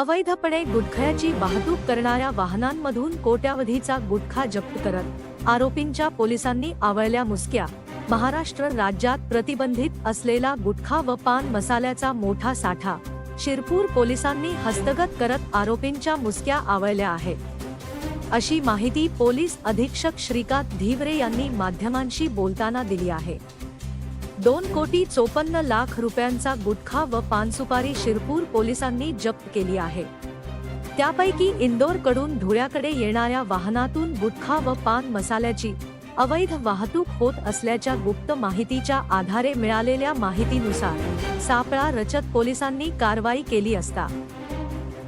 अवैधपणे गुटख्याची वाहतूक करणाऱ्या वाहनांमधून कोट्यावधीचा गुटखा जप्त करत आरोपींच्या पोलिसांनी आवळल्या मुसक्या. महाराष्ट्र राज्यात प्रतिबंधित असलेला गुटखा व पान मसाल्याचा मोठा साठा. शिरपूर पोलिसांनी हस्तगत करत आरोपींच्या मुसक्या आवळल्या आहेत. अशी माहिती पोलीस अधीक्षक श्रीकांत धीवरे यांनी माध्यमांशी बोलताना दिली आहे. दोन कोटी चोपन्न लाख रुपयांचा गुटखा व पानसुपारी शिरपूर पोलिसांनी जप्त केली आहे. त्यापैकी इंदोरकडून धुळ्याकडे येणाऱ्या वाहनातून गुटखा व पान मसाल्याची अवैध वाहतूक होत असल्याच्या गुप्त माहितीच्या आधारे मिळालेल्या माहितीनुसार सापळा रचत पोलिसांनी कारवाई केली असता.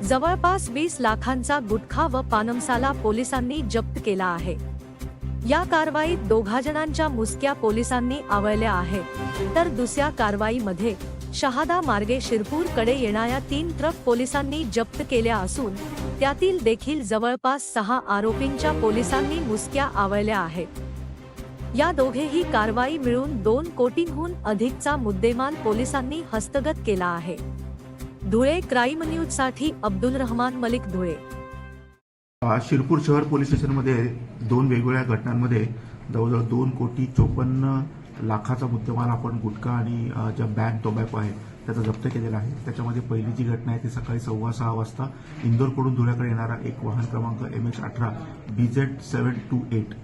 जवळपास वीस लाखांचा गुटखा व पानमसाला पोलिसांनी जप्त केला आहे. या कारवाईत दोघा जणांच्या मुसक्या पोलिसांनी आवळल्या आहेत. तर दुसऱ्या कारवाईमध्ये शहादा मार्गे शिरपूरकडे येणाऱ्या तीन ट्रक पोलिसांनी जप्त केल्या असून त्यातील देखील जवळपास सहा आरोपींच्या पोलिसांनी मुसक्या आवळल्या आहेत. या दोघेही कारवाई मिळून दोन कोटींहून अधिकचा मुद्देमाल पोलिसांनी हस्तगत केला आहे. धुळे क्राईम न्यूजसाठी अब्दुल रहमान मलिक धुळे. शिरपूर शहर पोलीस स्टेशनमध्ये दोन वेगवेगळ्या घटनांमध्ये जवळजवळ दोन कोटी चोपन्न लाखाचा मुद्देमाल आपण गुटखा आणि ज्या बॅग टोबॅको आहे त्याचा जप्त केलेला आहे. त्याच्यामध्ये पहिली जी घटना आहे ती सकाळी सव्वा सहा वाजता इंदोरकडून धुळ्याकडे येणारा एक वाहन क्रमांक एम एच अठरा B Z seven two eight.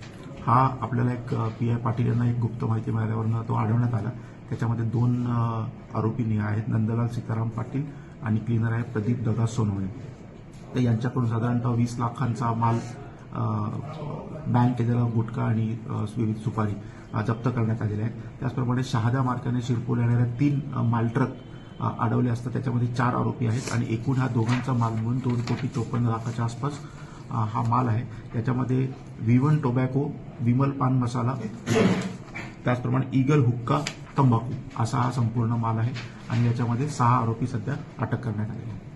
हा आपल्याला एक पी आय पाटील यांना एक गुप्त माहिती मिळाल्यावरनं तो आढळण्यात आला. त्याच्यामध्ये दोन अ, आरोपी आहेत नंदलाल सीताराम पाटील आणि क्लिनर आहे प्रदीप दगा सोनवणे. तर यांच्याकडून साधारणतः वीस लाखांचा माल बँक केलेला गुटखा आणि विविध सुपारी जप्त करण्यात आलेला आहे त्याचप्रमाणे शहादा मार्गाने शिरपूर येणाऱ्या तीन मालट्रक माल ट्रक अडवले असतात. त्याच्यामध्ये चार आरोपी आहेत आणि एकूण हा दोघांचा माल मिळून दोन कोटी चोपन्न लाखाच्या आसपास हा माल आहे. त्याच्यामध्ये विवन टोबॅको विमल पान मसाला त्याचप्रमाणे इगल हुक्का तंबाखू असा हा संपूर्ण माल आहे. आणि याच्यामध्ये सहा आरोपी सध्या अटक करण्यात आले आहेत.